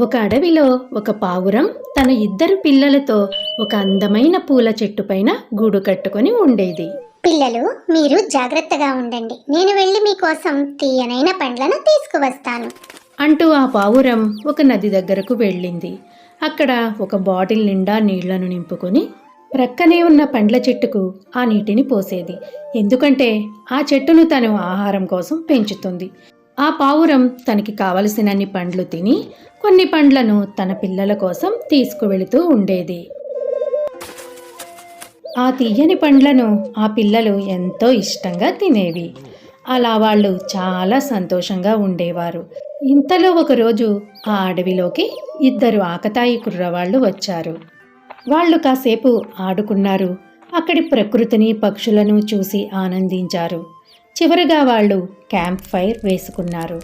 ఒక అడవిలో ఒక పావురం తన ఇద్దరు పిల్లలతో ఒక అందమైన పూల చెట్టు పైన గూడు కట్టుకొని ఉండేది. పిల్లలు మీరు జాగ్రత్తగా ఉండండి. నేను వెళ్ళి మీకోసం తీయనైన పండ్లను తీసుకువస్తాను. అంటూ ఆ పావురం ఒక నది దగ్గరకు వెళ్ళింది. అక్కడ ఒక బాటిల్ నిండా నీళ్ళను నింపుకొని ప్రక్కనే ఉన్న పండ్ల చెట్టుకు ఆ నీటిని పోసేది. ఎందుకంటే ఆ చెట్టును తను ఆహారం కోసం పెంచుతుంది. ఆ పావురం తనకి కావలసినన్ని పండ్లు తిని కొన్ని పండ్లను తన పిల్లల కోసం తీసుకువెళుతూ ఉండేది. ఆ తీయని పండ్లను ఆ పిల్లలు ఎంతో ఇష్టంగా తినేవి. అలా వాళ్ళు చాలా సంతోషంగా ఉండేవారు. ఇంతలో ఒకరోజు ఆ అడవిలోకి ఇద్దరు ఆకతాయి కుర్రవాళ్ళు వచ్చారు. వాళ్ళు కాసేపు ఆడుకున్నారు. అక్కడి ప్రకృతిని పక్షులను చూసి ఆనందించారు. చివరిగా వాళ్ళు క్యాంప్ ఫైర్ వేసుకున్నారు.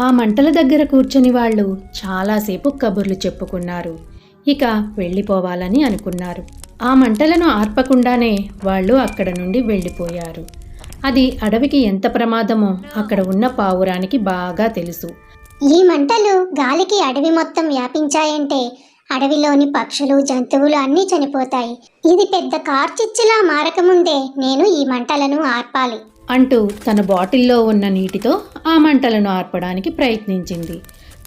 ఆ మంటల దగ్గర కూర్చొని వాళ్ళు చాలాసేపు కబుర్లు చెప్పుకున్నారు. ఇక వెళ్ళిపోవాలని అనుకున్నారు. ఆ మంటలను ఆర్పకుండానే వాళ్ళు అక్కడ నుండి వెళ్ళిపోయారు. అది అడవికి ఎంత ప్రమాదమో అక్కడ ఉన్న పావురానికి బాగా తెలుసు. ఈ మంటలు గాలికి అడవి మొత్తం వ్యాపించాయంటే అడవిలోని పక్షులు జంతువులు అన్నీ చనిపోతాయి. ఇది పెద్ద కార్చిచ్చులా మారకముందే నేను ఈ మంటలను ఆర్పాలి. అంటూ తన బాటిల్లో ఉన్న నీటితో ఆ మంటలను ఆర్పడానికి ప్రయత్నించింది.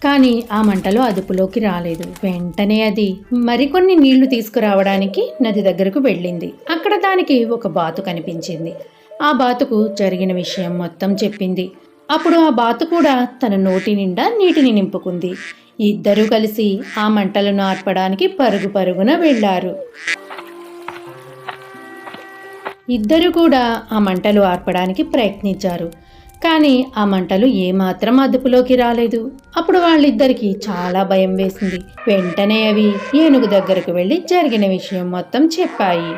కానీ ఆ మంటలు అదుపులోకి రాలేదు. వెంటనే అది మరికొన్ని నీళ్ళు తీసుకురావడానికి నది దగ్గరకు వెళ్ళింది. అక్కడ దానికి ఒక బాతు కనిపించింది. ఆ బాతుకు జరిగిన విషయం మొత్తం చెప్పింది. అప్పుడు ఆ బాతు కూడా తన నోటి నిండా నీటిని నింపుకుంది. ఇద్దరూ కలిసి ఆ మంటలను ఆర్పడానికి పరుగు పరుగున వెళ్ళారు. ఇద్దరు కూడా ఆ మంటలు ఆర్పడానికి ప్రయత్నించారు. కానీ ఆ మంటలు ఏమాత్రం అదుపులోకి రాలేదు. అప్పుడు వాళ్ళిద్దరికీ చాలా భయం వేసింది. వెంటనే అవి ఏనుగు దగ్గరకు వెళ్ళి జరిగిన విషయం మొత్తం చెప్పాయి.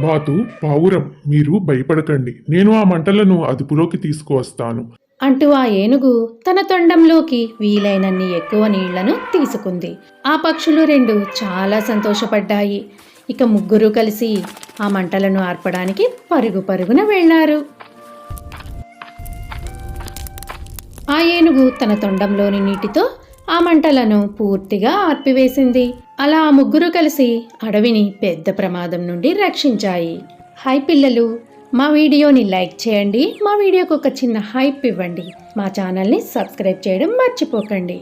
బాతు పావురం మీరు భయపడకండి. నేను ఆ మంటలను అదుపులోకి తీసుకువస్తాను. అంటూ ఆ ఏనుగు తన తొండంలోకి వీలైనన్ని ఎక్కువ నీళ్ళను తీసుకుంది. ఆ పక్షులు రెండు చాలా సంతోషపడ్డాయి. ఇక ముగ్గురు కలిసి ఆ మంటలను ఆర్పడానికి పరుగు పరుగున వెళ్ళారు. ఆ ఏనుగు తన తొండంలోని నీటితో ఆ మంటలను పూర్తిగా ఆర్పివేసింది. అలా ఆ ముగ్గురు కలిసి అడవిని పెద్ద ప్రమాదం నుండి రక్షించాయి. హాయ్ పిల్లలు మా వీడియోని లైక్ చేయండి మా వీడియోకి ఒక చిన్న హైప్ ఇవ్వండి. మా ఛానల్ని సబ్స్క్రైబ్ చేయడం మర్చిపోకండి.